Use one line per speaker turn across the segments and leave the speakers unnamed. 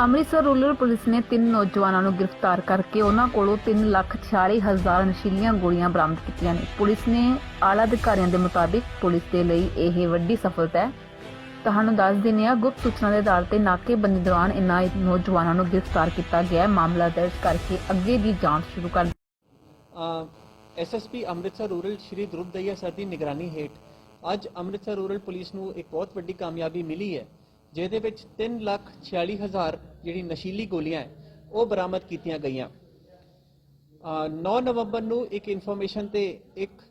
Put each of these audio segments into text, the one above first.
Amritsar rural police ਨੇ ਤਿੰਨ ਨੌਜਵਾਨਾਂ ਨੂੰ ਗ੍ਰਿਫਤਾਰ ਕਰਕੇ ਉਹਨਾਂ ਕੋਲੋਂ 346000 ਨਸ਼ੀਲੀਆਂ ਗੋਲੀਆਂ ਬਰਾਮਦ ਕੀਤੀਆਂ ਨੇ। ਪੁਲਿਸ ਨੇ ਆਲਾ ਅਧਿਕਾਰੀਆਂ ਦੇ ਮੁਤਾਬਿਕ ਪੁਲਿਸ ਦੇ ਲਈ ਇਹ ਵੱਡੀ ਸਫਲਤਾ ਹੈ। ਤੁਹਾਨੂੰ ਦੱਸ ਦਿੰਦੇ ਹਾਂ, ਗੁਪਤ ਸੂਚਨਾ ਦੇ ਆਧਾਰ ਤੇ ਨਾਕੇਬੰਦੀ ਦੌਰਾਨ ਇਨ੍ਹਾਂ ਨੌਜਵਾਨਾਂ ਨੂੰ ਗ੍ਰਿਫਤਾਰ ਕੀਤਾ ਗਿਆ ਹੈ। ਮਾਮਲਾ ਦਰਜ ਕਰਕੇ ਅੱਗੇ ਦੀ ਜਾਂਚ ਸ਼ੁਰੂ ਕਰ
SSP Amritsar rural Shri Dhruv Dahiya sir ਦੀ ਨਿਗਰਾਨੀ ਹੇਠ ਅੱਜ ਅੰਮ੍ਰਿਤਸਰ ਰੂਰਲ ਪੁਲਿਸ ਨੂੰ ਇੱਕ ਬਹੁਤ ਵੱਡੀ ਕਾਮਯਾਬੀ ਮਿਲੀ ਹੈ। ਜਿਹਦੇ ਵਿੱਚ 346000 ਜਿਹੜੀ ਨਸ਼ੀਲੀ ਗੋਲੀਆਂ ਹੈ, ਉਹ ਬਰਾਮਦ ਕੀਤੀਆਂ ਗਈਆਂ। 9 ਨਵੰਬਰ ਨੂੰ ਇੱਕ ਇਨਫੋਰਮੇਸ਼ਨ ਤੇ ਇੱਕ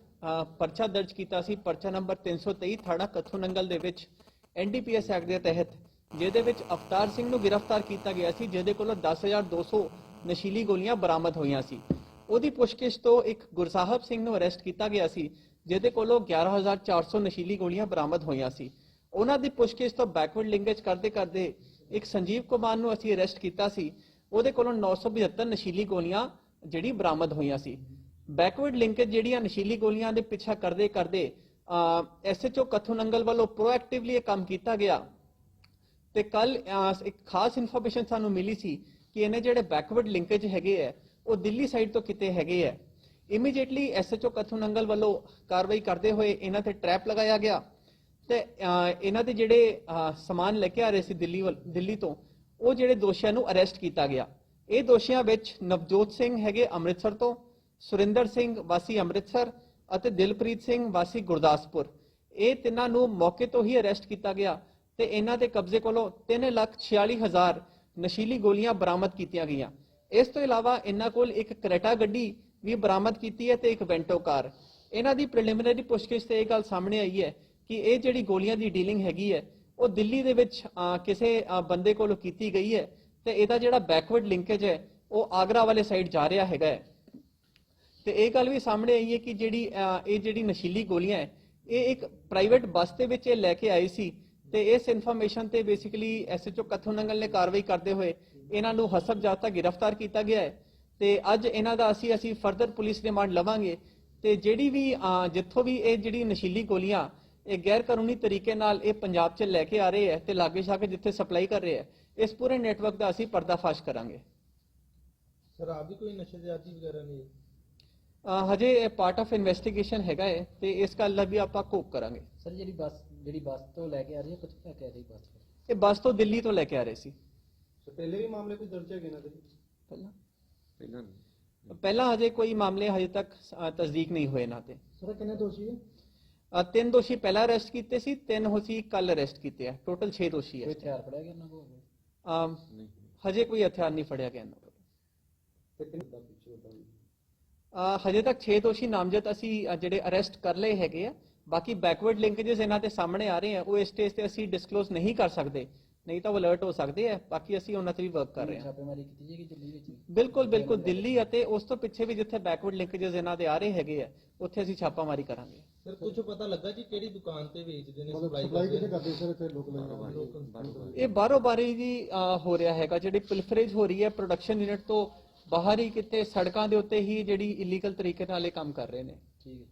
ਪਰਚਾ ਦਰਜ ਕੀਤਾ ਸੀ। ਪਰਚਾ ਨੰਬਰ 323 ਥਾਣਾ ਕੱਥੂ ਨੰਗਲ ਦੇ ਵਿੱਚ ਐਨਡੀਪੀਐਸ ਐਕਟ ਦੇ ਤਹਿਤ, ਜਿਹਦੇ ਵਿੱਚ ਅਵਤਾਰ ਸਿੰਘ ਨੂੰ ਗ੍ਰਿਫਤਾਰ ਕੀਤਾ ਗਿਆ ਸੀ, ਜਿਹਦੇ ਕੋਲੋਂ 10200 ਨਸ਼ੀਲੀ ਗੋਲੀਆਂ ਬਰਾਮਦ ਹੋਈਆਂ ਸੀ। ਉਹਦੀ ਪੁੱਛਗਿੱਛ ਤੋਂ ਇੱਕ ਗੁਰਸਾਹਿਬ ਸਿੰਘ ਨੂੰ ਅਰੈਸਟ ਕੀਤਾ ਗਿਆ ਸੀ, ਜਿਹਦੇ ਕੋਲੋਂ 11400 ਨਸ਼ੀਲੀ ਗੋਲੀਆਂ ਬਰਾਮਦ ਹੋਈਆਂ ਸੀ। ਉਹਨਾਂ ਦੀ ਪੁੱਛਗਿੱਛ ਤੋਂ ਬੈਕਵਰਡ ਲਿੰਕੇਜ ਕਰਦੇ ਕਰਦੇ ਇੱਕ ਸੰਜੀਵ ਕੁਮਾਰ ਨੂੰ ਅਸੀਂ ਅਰੈਸਟ ਕੀਤਾ ਸੀ। ਉਹਦੇ ਕੋਲੋਂ 975 ਨਸ਼ੀਲੀ ਗੋਲੀਆਂ ਜਿਹੜੀ ਬਰਾਮਦ ਹੋਈਆਂ ਸੀ। ਬੈਕਵਰਡ ਲਿੰਕੇਜ ਜਿਹੜੀਆਂ ਨਸ਼ੀਲੀ ਗੋਲੀਆਂ ਦੇ ਪਿੱਛਾ ਕਰਦੇ ਕਰਦੇ ਐਸਐਚਓ ਕਥੂ ਨੰਗਲ ਵੱਲੋਂ ਪ੍ਰੋਐਕਟਿਵਲੀ ਇਹ ਕੰਮ ਕੀਤਾ ਗਿਆ। ਤੇ ਕੱਲ ਇੱਕ ਖਾਸ ਇਨਫੋਰਮੇਸ਼ਨ ਸਾਨੂੰ ਮਿਲੀ ਸੀ ਕਿ ਇਹਨੇ ਜਿਹੜੇ ਬੈਕਵਰਡ ਲਿੰਕੇਜ ਹੈਗੇ ਆ ਉਹ ਦਿੱਲੀ ਸਾਈਡ ਤੋਂ ਕਿਤੇ ਹੈਗੇ ਆ ਇਮੀਡੀਏਟਲੀ ਐਸਐਚਓ ਕਥੂ ਨੰਗਲ ਵੱਲੋਂ ਕਾਰਵਾਈ ਕਰਦੇ ਹੋਏ ਇਹਨਾਂ ਤੇ ਟ੍ਰੈਪ ਲਗਾਇਆ ਗਿਆ। ਤੇ ਅਹ, ਇਹਨਾਂ ਦੇ ਜਿਹੜੇ ਸਮਾਨ ਲੈ ਕੇ ਆ ਰਹੇ ਸੀ ਦਿੱਲੀ ਵੱਲ- ਦਿੱਲੀ ਤੋਂ ਉਹ ਜਿਹੜੇ ਦੋਸ਼ੀਆਂ ਨੂੰ ਅਰੈਸਟ ਕੀਤਾ ਗਿਆ। ਇਹ ਦੋਸ਼ੀਆਂ ਵਿੱਚ ਨਵਜੋਤ ਸਿੰਘ ਹੈਗੇ ਅੰਮ੍ਰਿਤਸਰ ਤੋਂ ਸੁਰਿੰਦਰ ਸਿੰਘ ਵਾਸੀ ਅੰਮ੍ਰਿਤਸਰ ਅਤੇ ਦਿਲਪ੍ਰੀਤ ਸਿੰਘ ਵਾਸੀ ਗੁਰਦਾਸਪੁਰ। ਇਹ ਤਿੰਨਾਂ ਨੂੰ ਮੌਕੇ ਤੋਂ ਹੀ ਅਰੈਸਟ ਕੀਤਾ ਗਿਆ ਤੇ ਇਹਨਾਂ ਦੇ ਕਬਜ਼ੇ ਕੋਲੋਂ 346000 ਨਸ਼ੀਲੀ ਗੋਲੀਆਂ ਬਰਾਮਦ ਕੀਤੀਆਂ ਗਈਆਂ। ਇਸ ਤੋਂ ਇਲਾਵਾ ਇਹਨਾਂ ਕੋਲ ਇੱਕ ਕਰੇਟਾ ਗੱਡੀ ਵੀ ਬਰਾਮਦ ਕੀਤੀ ਹੈ ਤੇ ਇੱਕ ਵੈਂਟੋ ਕਾਰ। ਇਹਨਾਂ ਦੀ ਪ੍ਰੀਲਿਮਿਨਰੀ ਪੁੱਛਗਿੱਛ ਤੇ ਇਹ ਗੱਲ ਸਾਹਮਣੇ ਆਈ ਹੈ ਕਿ ਇਹ ਜਿਹੜੀ ਗੋਲੀਆਂ ਦੀ ਡੀਲਿੰਗ ਹੈਗੀ ਹੈ, ਉਹ ਦਿੱਲੀ ਦੇ ਵਿੱਚ ਕਿਸੇ ਬੰਦੇ ਕੋਲੋਂ ਕੀਤੀ ਗਈ ਹੈ ਤੇ ਇਹਦਾ ਜਿਹੜਾ ਬੈਕਵਰਡ ਲਿੰਕੇਜ ਹੈ, ਉਹ ਆਗਰਾ ਵਾਲੇ ਸਾਈਡ ਜਾ ਰਿਹਾ ਹੈਗਾ ਹੈ। ਤੇ ਇਹ ਗੱਲ ਵੀ ਸਾਹਮਣੇ ਆਈ ਹੈ ਕਿ ਜਿਹੜੀ ਇਹ ਜਿਹੜੀ ਨਸ਼ੀਲੀ ਗੋਲੀਆਂ ਹੈ, ਇਹ ਇੱਕ ਪ੍ਰਾਈਵੇਟ ਬੱਸ ਦੇ ਵਿੱਚ ਇਹ ਲੈ ਕੇ ਆਏ ਸੀ ਤੇ ਇਸ ਇਨਫੋਰਮੇਸ਼ਨ ਤੇ ਬੇਸਿਕਲੀ ਐਸਐਚਓ ਕਥੂ ਨੰਗਲ ਨੇ ਕਾਰਵਾਈ ਕਰਦੇ ਹੋਏ ਇਹਨਾਂ ਨੂੰ ਹਸਬ ਜਾਤਾ ਗ੍ਰਿਫਤਾਰ ਕੀਤਾ ਗਿਆ ਹੈ ਤੇ ਅੱਜ ਇਹਨਾਂ ਦਾ ਅਸੀਂ ਅਸੀਂ ਫਰਦਰ ਪੁਲਿਸ ਰਿਮਾਂਡ ਲਵਾਂਗੇ ਤੇ ਜਿਹੜੀ ਵੀ ਜਿੱਥੋਂ ਵੀ ਇਹ ਜਿਹੜੀ ਨਸ਼ੀਲੀ ਗੋਲੀਆਂ ਇਹ ਗੈਰ ਕਾਨੂੰਨੀ ਤਰੀਕੇ ਨਾਲ ਇਹ ਪੰਜਾਬ 'ਚ ਲੈ ਕੇ ਆ ਰਹੇ ਹੈ ਤੇ ਲਾਗੇ ਛਾਗੇ ਜਿੱਥੇ ਸਪਲਾਈ ਕਰ ਰਹੇ ਹੈ ਇਸ ਪੂਰੇ ਨੈਟਵਰਕ ਦਾ ਅਸੀਂ ਪਰਦਾਫਾਸ਼ ਕਰਾਂਗੇ।
ਸ਼ਰਾਬ ਦੀ ਕੋਈ ਨਸ਼ੇ ਦੀ ਆਦੀ ਵਗੈਰਾ ਨਹੀਂ
ਹਜੇ ਇਹ ਪਾਰਟ ਆਫ ਇਨਵੈਸਟੀਗੇਸ਼ਨ ਹੈਗਾ ਹੈ ਤੇ ਇਸ ਗੱਲ ਦਾ ਵੀ ਆਪਾਂ ਕੋਪ ਕਰਾਂਗੇ।
ਸਰ ਜਿਹੜੀ ਬੱਸ ਜਿਹੜੀ ਬੱਸ ਤੋਂ ਲੈ ਕੇ ਆ ਰਹੀ ਹੈ ਕਿੱਥੋਂ ਲੈ ਕੇ ਆ ਰਹੀ ਬੱਸ
ਇਹ ਬੱਸ ਤੋਂ ਦਿੱਲੀ ਤੋਂ ਲੈ ਕੇ ਆ ਰਹੇ ਸੀ।
ਸੋ ਪਹਿਲੇ ਵੀ ਮਾਮਲੇ ਕੋਈ ਦਰਜ ਹੈਗੇ ਨਾ ਦੇ
ਪਹਿਲਾਂ? ਪਹਿਲਾਂ ਹਜੇ ਕੋਈ ਮਾਮਲੇ ਹਜੇ ਤੱਕ ਤਸਦੀਕ ਨਹੀਂ ਹੋਏ ਨਾ ਤੇ।
ਸਰ ਕਿੰਨੇ ਦੋਸ਼ੀ ਹੈ?
ਤਿੰਨ ਦੋਸ਼ੀ ਪਹਿਲਾਂ ਅਰੈਸਟ ਕੀਤੇ ਸੀ ਤਿੰਨ ਦੋਸ਼ੀ ਕੱਲ ਅਰੈਸਟ ਕੀਤੇ ਆ। ਟੋਟਲ 6 ਦੋਸ਼ੀ
ਕੋਈ
ਹੈ
ਹਥਿਆਰ ਫੜਿਆ ਗਿਆ ਇਹਨਾਂ ਕੋਲ
ਅਮ, ਹਜੇ ਕੋਈ ਹਥਿਆਰ ਨਹੀਂ ਫੜਿਆ ਗਿਆ ਇਹਨਾਂ ਕੋਲ।
ਤੇ ਕਿੰਨੇ ਦਾ ਪਿੱਛੇ ਵੀ
ਹਜੇ ਤੱਕ 6 ਦੋਸ਼ੀ ਨਾਮਜ਼ਦ ਅਸੀਂ ਜਿਹੜੇ ਅਰੈਸਟ ਕਰ ਲਏ ਹੈਗੇ ਆ। ਬਾਕੀ ਬੈਕਵਰਡ ਲਿੰਕੇजेस ਇਹਨਾਂ ਤੇ ਸਾਹਮਣੇ ਆ ਰਹੇ ਆ। ਉਹ ਇਸ ਸਟੇਜ ਤੇ ਅਸੀਂ ਡਿਸਕਲੋਜ਼ ਨਹੀਂ ਕਰ ਸਕਦੇ। ਨਹੀਂ ਤਾਂ ਉਹ ਅਲਰਟ ਹੋ ਸਕਦੇ ਆ ਬਾਕੀ ਅਸੀਂ ਉਹਨਾਂ ਤੇ ਵੀ ਵਰਕ ਕਰ ਰਹੇ ਹਾਂ।
ਛਾਪੇਮਾਰੀ ਕੀਤੀ ਜਾਏਗੀ ਦਿੱਲੀ ਵਿੱਚ ਵੀ?
ਬਿਲਕੁਲ ਬਿਲਕੁਲ ਦਿੱਲੀ ਅਤੇ ਉਸ ਤੋਂ ਪਿੱਛੇ ਵੀ ਜਿੱਥੇ ਬੈਕਵਰਡ ਲਿੰਕੇजेस ਇਹਨਾਂ ਦੇ ਆ ਰਹੇ ਹੈਗੇ ਆ ਉੱਥੇ ਅਸੀਂ ਛਾਪਾਮਾਰੀ ਕਰਾਂਗੇ।
ਸਰ ਕੁਝ ਪਤਾ ਲੱਗਾ ਕਿ ਕਿਹੜੀ ਦੁਕਾਨ ਤੇ ਵੇਚਦੇ ਨੇ
ਮਤਲਬ
ਸਪਲਾਈ
ਸਪਲਾਈ
ਕਰਦੇ
ਕਿਹਨੇ
ਨੇ
ਕਰਦੇ ਸਰ ਇੱਥੇ ਲੋਕ ਲੈਣ
ਇਹ ਬਾਹਰੋਂ ਬਾਰੀ ਜੀ ਹੋ ਰਿਹਾ ਹੈਗਾ ਜਿਹੜੀ ਪਿਲਫਰੇਜ ਹੋ ਰਹੀ ਹੈ ਪ੍ਰੋਡਕਸ਼ਨ ਯੂਨਿਟ ਤੋਂ ਬਾਹਰ ਹੀ ਕਿਤੇ ਸੜਕਾਂ ਦੇ ਉੱਤੇ ਹੀ ਜਿਹੜੀ ਇਲੀਗਲ ਤਰੀਕੇ ਨਾਲ ਇਹ ਕੰਮ ਕਰ ਰਹੇ ਨੇ।
ਠੀਕ ਹੈ।